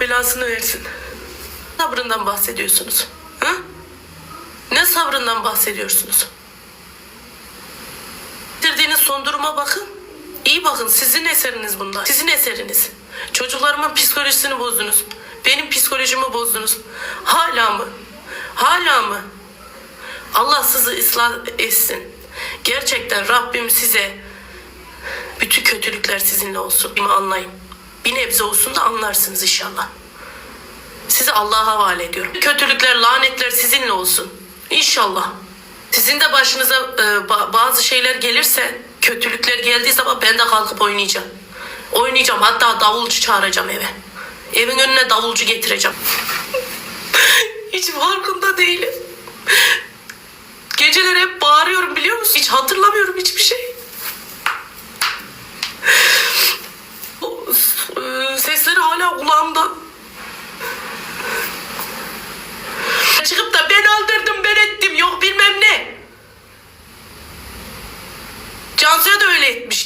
belasını versin. Sabrından bahsediyorsunuz. Hı? Ne sabrından bahsediyorsunuz? Getirdiğiniz son duruma bakın. İyi bakın sizin eseriniz bunlar. Sizin eseriniz. Çocuklarımın psikolojisini bozdunuz. Benim psikolojimi bozdunuz. Hala mı? Hala mı? Allah sizi ıslah etsin. Gerçekten Rabbim size bütün kötülükler sizinle olsun. Anlayın. Bir nebze olsun da anlarsınız inşallah. Sizi Allah'a havale ediyorum. Kötülükler, lanetler sizinle olsun. İnşallah. Sizin de başınıza e, ba- bazı şeyler gelirse, kötülükler geldiği zaman ben de kalkıp oynayacağım. Oynayacağım. Hatta davulcu çağıracağım eve. Evin önüne davulcu getireceğim. Hiç farkında değilim. Geceler hep bağırıyorum biliyor musun? Hiç hatırlamıyorum kulağımda. Çıkıp da ben öldürdüm ben ettim yok bilmem ne. Cansu'ya da öyle etmişti.